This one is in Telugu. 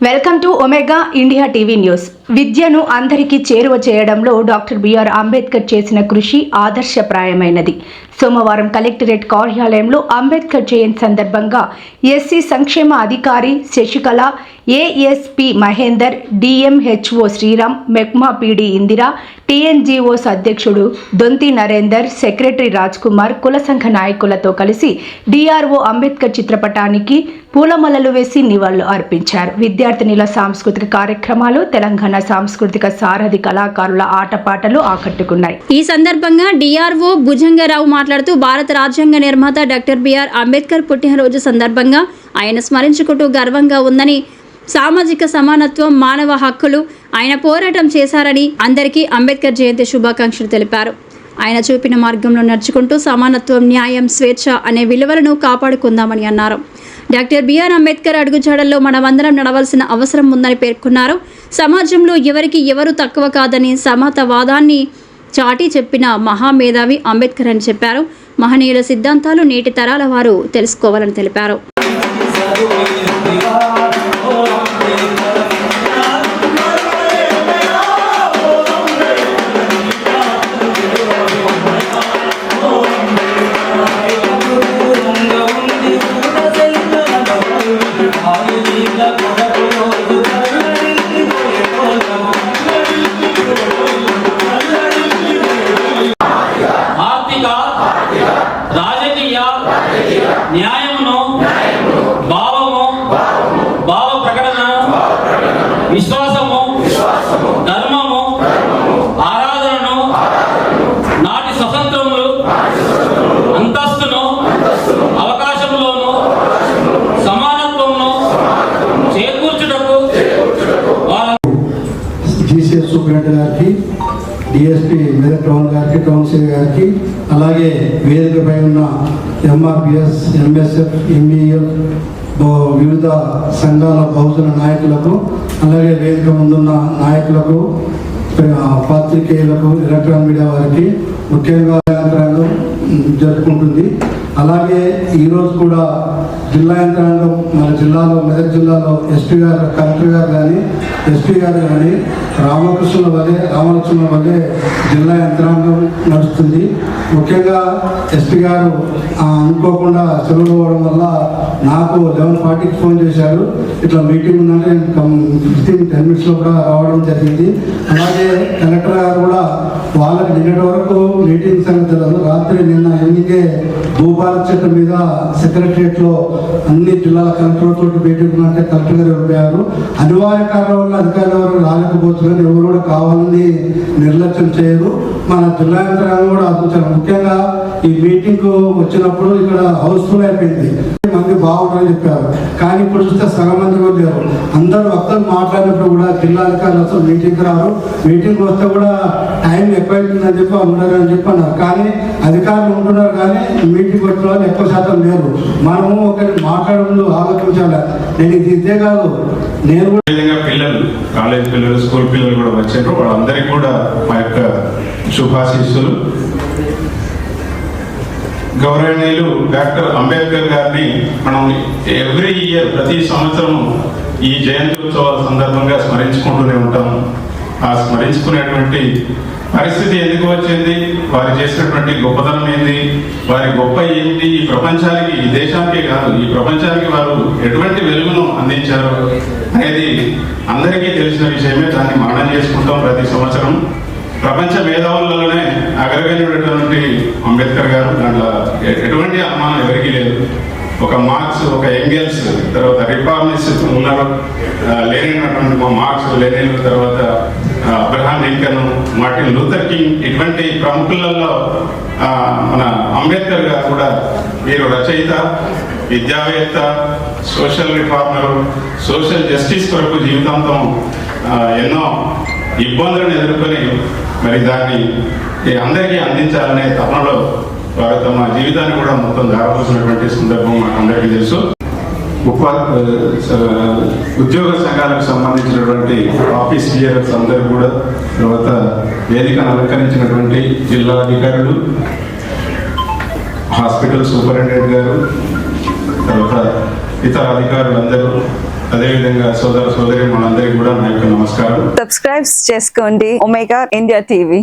Welcome to Omega India TV news విద్యను అందరికీ చేరువ చేయడంలో డాక్టర్ బిఆర్ అంబేద్కర్ చేసిన కృషి ఆదర్శప్రాయమైనది. సోమవారం కలెక్టరేట్ కార్యాలయంలో అంబేద్కర్ జయంతి సందర్భంగా ఎస్సీ సంక్షేమ అధికారి శశికళ ఏఎస్పి మహేందర్ డిఎంహెచ్ఓ శ్రీరామ్ మెక్మా పీడి ఇందిరా టీఎన్జీఓస్ అధ్యక్షుడు దొంతి నరేందర్ సెక్రటరీ రాజ్ కుమార్ కుల సంఘ నాయకులతో కలిసి డిఆర్ఓ అంబేద్కర్ చిత్రపటానికి పూలమలలు వేసి నివాళులు అర్పించారు. విద్యార్థినిల సాంస్కృతిక కార్యక్రమాలు తెలంగాణ సాంస్కృతిక సారథి కళాకారుల ఆటపాటలు ఆకట్టుకున్నాయి. ఈ సందర్భంగా డిఆర్ఓ భుజంగరావు మాట్లాడుతూ భారత రాజ్యాంగ నిర్మాత డాక్టర్ బిఆర్ అంబేద్కర్ పుట్టినరోజు సందర్భంగా ఆయన స్మరించుకుంటూ గర్వంగా ఉందని సామాజిక సమానత్వం మానవ హక్కులు ఆయన పోరాటం చేశారని అందరికీ అంబేద్కర్ జయంతి శుభాకాంక్షలు తెలిపారు. ఆయన చూపిన మార్గంలో నడుచుకుంటూ సమానత్వం న్యాయం స్వేచ్ఛ అనే విలువలను కాపాడుకుందామని అన్నారు. డాక్టర్ బిఆర్ అంబేద్కర్ అడుగుజాడల్లో మనమందరం నడవలసిన అవసరం ఉందని పేర్కొన్నారు. సమాజంలో ఎవరికి ఎవరు తక్కువ కాదని సమతవాదాన్ని చాటి చెప్పిన మహామేధావి అంబేద్కర్ అని చెప్పారు. మహనీయుల సిద్ధాంతాలు నేటి తరాల వారు తెలుసుకోవాలని తెలిపారు. న్యాయమును భావము భావ ప్రకటన విశ్వాసము ధర్మము ఆరాధనను నాటి స్వతంత్రములు అంతస్తును అవకాశములోను సమానత్వమును చేకూర్చుటకు వాళ్ళ జీసీఎస్ సూపరింటెండెంట్ గారికి డిఎస్పీ మెదక్ టౌన్ గారికి టౌన్సిల్ గారికి అలాగే వేదికపై ఉన్న ఎంఆర్పిఎస్ ఎంఎస్ఎఫ్ ఎంఈఎఫ్ వివిధ సంఘాల బహుజన నాయకులకు అలాగే వేదిక ముందున్న నాయకులకు పాత్రికేయులకు ఎలక్ట్రానిక్ మీడియా వారికి ముఖ్యంగా జరుపుకుంటుంది. అలాగే ఈరోజు కూడా జిల్లా యంత్రాంగం మన జిల్లాలో మెదక్ జిల్లాలో ఎస్పీ గారు కలెక్టర్ గారు కానీ ఎస్పీ గారు కానీ రామకృష్ణుల వల్లే రామలక్ష్మణుల వల్లే జిల్లా యంత్రాంగం నడుస్తుంది. ముఖ్యంగా ఎస్పీ గారు అనుకోకుండా సెలవు పోవడం వల్ల నాకు లెవెన్ ఫార్టీకి ఫోన్ చేశారు. ఇట్లా మీటింగ్ ఉందంటే ఫిఫ్టీన్ టెన్ మినిట్స్లో కూడా రావడం జరిగింది. అలాగే కలెక్టర్ గారు కూడా వాళ్ళకి నిన్నటి వరకు మీటింగ్ సంగతి తెలియదు రాత్రి నిన్న ఎన్నికే భూపాల చెట్టు మీద సెక్రటరియట్లో అన్ని జిల్లాల కలెక్టర్ తోటి మీటింగ్ కలెక్టర్ గారు వెళ్ళిపోయారు అనివార్య కారణం వల్ల అధికారులు ఎవరు రాలేకపోతున్నారు ఎవరు కూడా కావాలని నిర్లక్ష్యం చేయరు. మన జిల్లా యంత్రాంగం కూడా ఆలోచించారు ముఖ్యంగా ఈ మీటింగ్ వచ్చినప్పుడు ఇక్కడ హౌస్ఫుల్ అయిపోయింది. మంది బాగుంటారని చెప్పారు. కానీ ఇప్పుడు చూస్తే సగం మంది కూడా లేరు. అందరూ వక్తలు మాట్లాడినప్పుడు కూడా జిల్లా అధికారులు అసలు మీటింగ్కి రారు. మీటింగ్ వస్తే కూడా టైం ఎక్కువ అవుతుందని చెప్పి ఉండరు అని చెప్పి అన్నారు. కానీ అధికారులు ఉంటున్నారు కానీ మీటింగ్ వచ్చిన వాళ్ళు ఎక్కువ శాతం లేరు. మనము ఒకరి మాట్లాడే ఆలోచించాలి. నేను ఇది ఇదే కాదు. నేను విధంగా పిల్లలు కాలేజ్ పిల్లలు స్కూల్ పిల్లలు కూడా వచ్చారు వాళ్ళందరికీ కూడా మా యొక్క శుభాశీస్సులు. గౌరవనీయులు డాక్టర్ అంబేద్కర్ గారిని మనం ఎవ్రీ ఇయర్ ప్రతి సంవత్సరం ఈ జయంతి ఉత్సవాల సందర్భంగా స్మరించుకుంటూనే ఉంటాం ఆ స్మరించుకునేటువంటి పరిస్థితి ఎందుకు వచ్చింది? వారు చేసినటువంటి గొప్పతనం ఏంది? వారి గొప్ప ఏంటి? ఈ ప్రపంచానికి ఈ దేశానికి కాదు ఈ ప్రపంచానికి వారు ఎటువంటి వెలుగును అందించారు అనేది అందరికీ తెలిసిన విషయమే. దాన్ని మనం చేసుకుంటాం ప్రతి సంవత్సరం. ప్రపంచ మేధావులలోనే అగ్రగణ్యుడైనటువంటి అంబేద్కర్ గారు దాంట్లో ఎటువంటి అనుమానం ఎవరికీ లేదు. ఒక మార్క్స్ ఒక ఎంగెల్స్ తర్వాత రిఫార్మిస్ట్ ఉన్నారు. లేనటువంటి మార్క్స్ లేని తర్వాత Abraham Lincoln Martin Luther King ఇటువంటి ప్రముఖులలో మన అంబేద్కర్ గారు కూడా వీరు రచయిత విద్యావేత్త సోషల్ రిఫార్మర్ సోషల్ జస్టిస్ కొరకు జీవితాంతం ఎన్నో ఇబ్బందులను ఎదుర్కొని మరి దాన్ని అందరికీ అందించాలనే తపనలో వారు తమ జీవితాన్ని కూడా మొత్తం దారపోసినటువంటి సందర్భం మాకు అందరికీ తెలుసు. ఉద్యోగ సంఘాలకు సంబంధించినటువంటి ఆఫీస్ క్లియర్స్ అందరూ కూడా తర్వాత వేదికను అలంకరించినటువంటి జిల్లా అధికారులు హాస్పిటల్ సూపరింటెండెంట్ గారు తర్వాత ఇతర అధికారులందరూ అదేవిధంగా సోదర సోదరి మనందరికీ కూడా నా యొక్క నమస్కారం. సబ్స్క్రైబ్ చేసుకోండి. Omega India TV